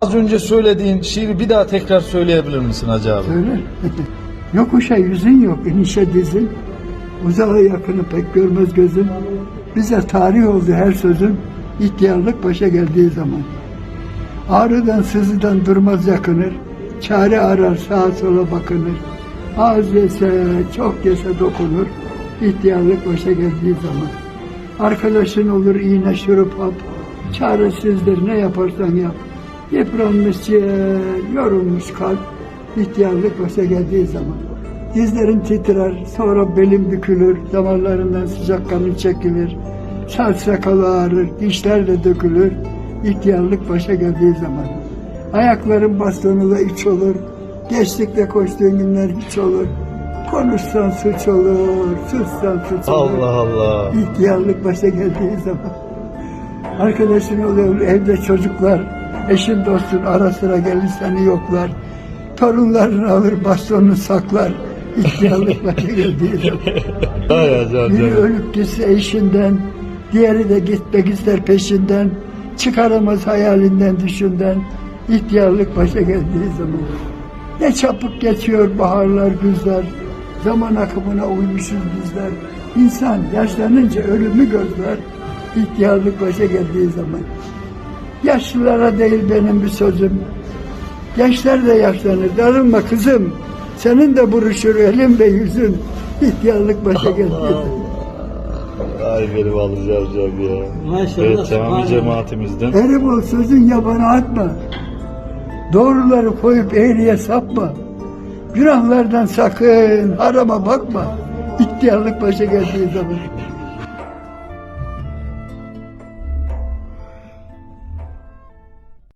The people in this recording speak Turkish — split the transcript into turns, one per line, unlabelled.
Az önce söylediğin şiiri bir daha tekrar söyleyebilir misin Hacı abi?
Söyle. Yokuşa yüzün yok, inişe dizin. Uzağa yakını pek görmez gözün. Bize tarih oldu her sözün. İhtiyarlık başa geldiği zaman. Ağrıdan sızıdan durmaz yakınır. Çare arar sağa sola bakınır. Az yese çok yese dokunur. İhtiyarlık başa geldiği zaman. Arkadaşın olur iğne şurup hap. Çaresizdir ne yaparsan yap. Yıpranmış yorulmuş kalp. İhtiyarlık başa geldiği zaman. Dizlerin titrer, sonra belin bükülür, damarlarından sıcak kanın çekilir. Saç sakalı ağrır, dişler de dökülür. İhtiyarlık başa geldiği zaman. Ayakların bastonuyla iç olur, gençlikte koştuğun günler hiç olur. Konuşsan suç olur, sussan suç olur.
Allah Allah.
İhtiyarlık başa geldiği zaman. Arkadaşın oluyor evde çocuklar, eşin dostun ara sıra gelir seni yoklar. Torunlarını alır bastonunu saklar. İhtiyarlık başa geldiği zaman. Biri ölüp gitse eşinden, diğeri de gitmek ister peşinden. Çıkaramaz hayalinden düşünden. İhtiyarlık başa geldiği zaman. Ne çabuk geçiyor baharlar, güzler. Zaman akımına uymuşuz bizler. İnsan yaşlanınca ölümü gözler. İhtiyarlık başa geldiği zaman. Yaşlılara değil benim bir sözüm. Gençler de yaşlanır. Darılma kızım. Senin de buruşur elin ve yüzün. İhtiyarlık başa zaman.
Ay benim alıcı amcam ya.
Maşallah,
Evet cami
subhanallah.
cemaatimizden.
Erim ol sözün yabana atma. Doğruları koyup eğriye sapma. Günahlardan sakın harama bakma. İhtiyarlık başa geldiği zaman.